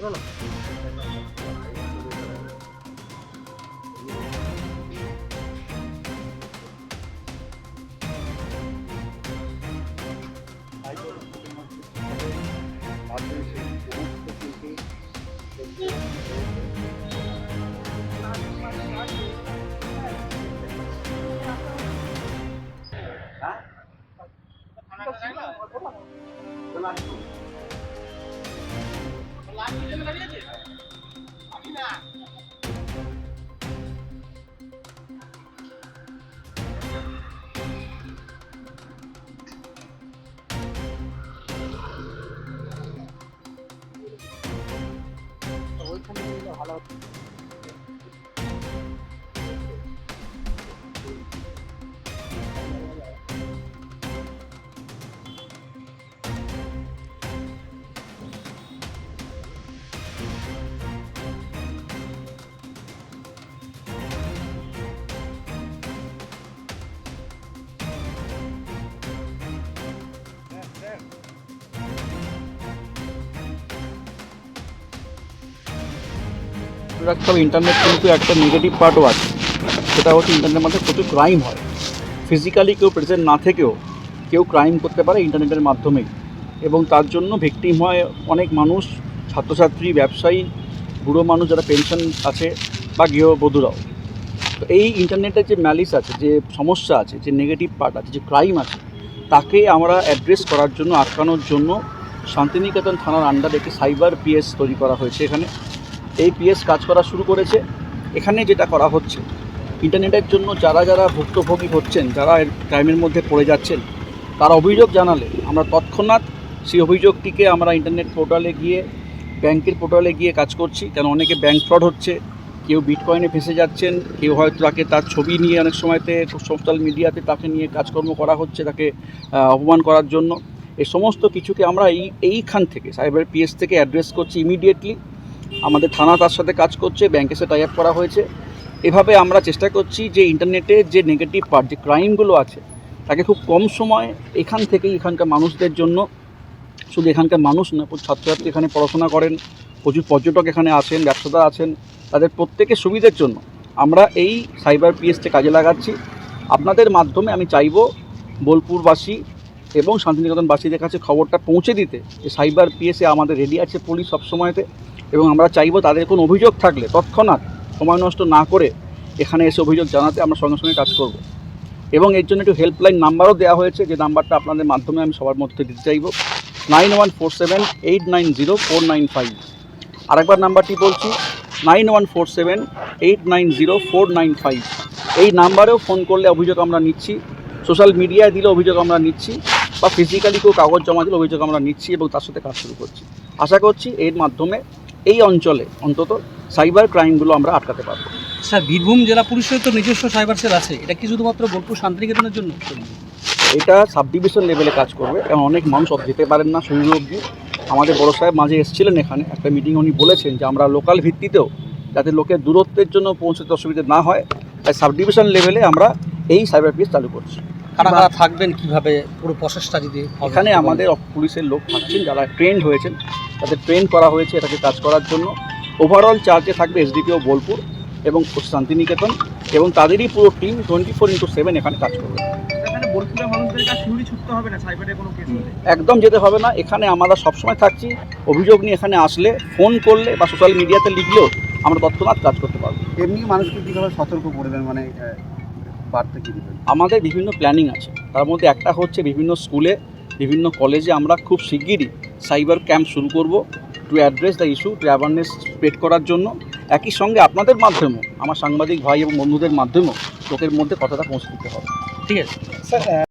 Voilà. Hả? Có chỉ là có mặt. Được rồi. ওইখানে ভালো হতো। মনে রাখতে হবে ইন্টারনেট কিন্তু একটা নেগেটিভ পার্টও আছে। সেটা হচ্ছে ইন্টারনেটের মাধ্যমে প্রচুর ক্রাইম হয়। ফিজিক্যালি কেউ প্রেজেন্ট না থেকেও কেউ ক্রাইম করতে পারে ইন্টারনেটের মাধ্যমেই। এবং তার জন্য ভিকটিম হয় অনেক মানুষ, ছাত্রছাত্রী, ব্যবসায়ী, বুড়ো মানুষ যারা পেনশন আছে বা গৃহবধূরাও। তো এই ইন্টারনেটের যে ম্যালিস আছে, যে সমস্যা আছে, যে নেগেটিভ পার্ট আছে, যে ক্রাইম আছে, তাকে আমরা অ্যাড্রেস করার জন্য, আটকানোর জন্য শান্তিনিকেতন থানার আন্ডারে একটি সাইবার পিএস তৈরি করা হয়েছে এখানে। এই পিএস কাজ করা শুরু করেছে। এখানে যেটা করা হচ্ছে, ইন্টারনেটের জন্য যারা যারা ভুক্তভোগী হচ্ছেন, যারা ক্রাইমের মধ্যে পড়ে যাচ্ছেন, তারা অভিযোগ জানালে আমরা তৎক্ষণাৎ সেই অভিযোগটিকে আমরা ইন্টারনেট পোর্টালে গিয়ে, ব্যাংকের পোর্টালে গিয়ে কাজ করছি। কেন অনেকে ব্যাংক ফ্রড হচ্ছে, কেউ বিটকয়েনে ফেসে যাচ্ছেন, কেউ হয়তো তাকে তার ছবি নিয়ে অনেক সময়তে সোশ্যাল মিডিয়াতে তাকে নিয়ে কাজকর্ম করা হচ্ছে, তাকে অপমান করার জন্য। এই সমস্ত কিছুকে আমরা এই, এইখান থেকে, সাইবার পিএস থেকে অ্যাড্রেস করছি ইমিডিয়েটলি। আমাদের থানা তার সাথে কাজ করছে ব্যাংকের সাথে টাই আপ করা হয়েছে। এভাবে আমরা চেষ্টা করছি যে ইন্টারনেটে যে নেগেটিভ পার্ট যে ক্রাইমগুলো আছে, তাকে খুব কম সময় এখান থেকেই এখানকার মানুষদের জন্য, শুধু এখানকার মানুষ না ছাত্রছাত্রী এখানে পড়াশোনা করেন, প্রচুর পর্যটক এখানে আছেন ব্যবসাদার আছেন, তাদের প্রত্যেকের সুবিধের জন্য আমরা এই সাইবার পিএসকে কাজে লাগাচ্ছি। আপনাদের মাধ্যমে আমি চাইব বোলপুরবাসী এবং শান্তিনিকেতনবাসীদের কাছে খবরটা পৌঁছে দিতে যে সাইবার পিএসে আমাদের রেডি আছে পুলিশ সবসময়তে। এবং আমরা চাইব তাদের কোনো অভিযোগ থাকলে তৎক্ষণাৎ সময় নষ্ট না করে এখানে এসে অভিযোগ জানাতে আমরা সঙ্গে সঙ্গে কাজ করব। এবং এর জন্য একটু হেল্পলাইন নাম্বারও দেওয়া হয়েছে, যে নাম্বারটা আপনাদের মাধ্যমে আমি সবার মধ্যে দিতে চাইব। Nine one four seven eight nine zero four nine five আরেকবার নাম্বারটি বলছি nine one four seven eight nine zero four nine five এই নাম্বারেও ফোন করলে অভিযোগ আমরা নিচ্ছি সোশ্যাল মিডিয়ায় দিলে অভিযোগ আমরা নিচ্ছি, বা ফিজিক্যালি কেউ কাগজ জমা দিলে অভিযোগ আমরা নিচ্ছি এবং তার সাথে কাজ শুরু করছি। আশা করছি এর মাধ্যমে এই অঞ্চলে অন্তত সাইবার ক্রাইমগুলো আমরা আটকাতে পারব। স্যার বীরভূম জেলা পরিষদের তো নিজস্ব সাইবার সেল আছে। এটা কি শুধুমাত্র বোলপুর শান্তিনিকেতনের জন্য? এটা সাব ডিভিশন লেভেলে কাজ করবে। এবং অনেক মানুষ যেতে পারেন না শরীর অবধি। আমাদের বড় সাহেব মাঝে এসেছিলেন এখানে। একটা মিটিং উনি বলেছেন যে আমরা লোকাল ভিত্তিতেও যাতে লোকের দূরত্বের জন্য পৌঁছতে অসুবিধা না হয় তাই সাব ডিভিশন লেভেলে আমরা এই সাইবার পিএস চালু করছি। কারা কারা থাকবেন কীভাবে? পুরো প্রসেসটা যদি এখানে আমাদের পুলিশের লোক থাকছেন যারা ট্রেন্ড হয়েছেন। তাদের ট্রেন করা হয়েছে এটাকে কাজ করার জন্য। ওভারঅল চার্জে থাকবে এসডিপিও বোলপুর এবং শান্তিনিকেতন এবং তাদেরই পুরো team twenty four into seven এখানে কাজ করবে। এখানে বোলপুরের মানুষদের কাছে শিউরি ছুটতে হবে না? সাইবারে কোনো কেস হলে? একদম যেতে হবে না। এখানে আমরা সবসময় থাকছি। অভিযোগ নিয়ে এখানে আসলে ফোন করলে বা সোশ্যাল মিডিয়াতে লিখলেও আমরা তৎক্ষণাৎ কাজ করতে পারব। এমনি মানুষকে কীভাবে সতর্ক করবেন মানে বার্তা কী দেবেন? আমাদের বিভিন্ন প্ল্যানিং আছে। তার মধ্যে একটা হচ্ছে বিভিন্ন স্কুলে, বিভিন্ন কলেজে আমরা খুব শিগগিরই সাইবার ক্যাম্প শুরু করব to address the issue to awareness spread করার জন্য। একই সঙ্গে আপনাদের মাধ্যমেও, আমার সাংবাদিক ভাই এবং বন্ধুদের মাধ্যমেও লোকের মধ্যে কথাটা পৌঁছে দিতে হবে। ঠিক আছে? স্যার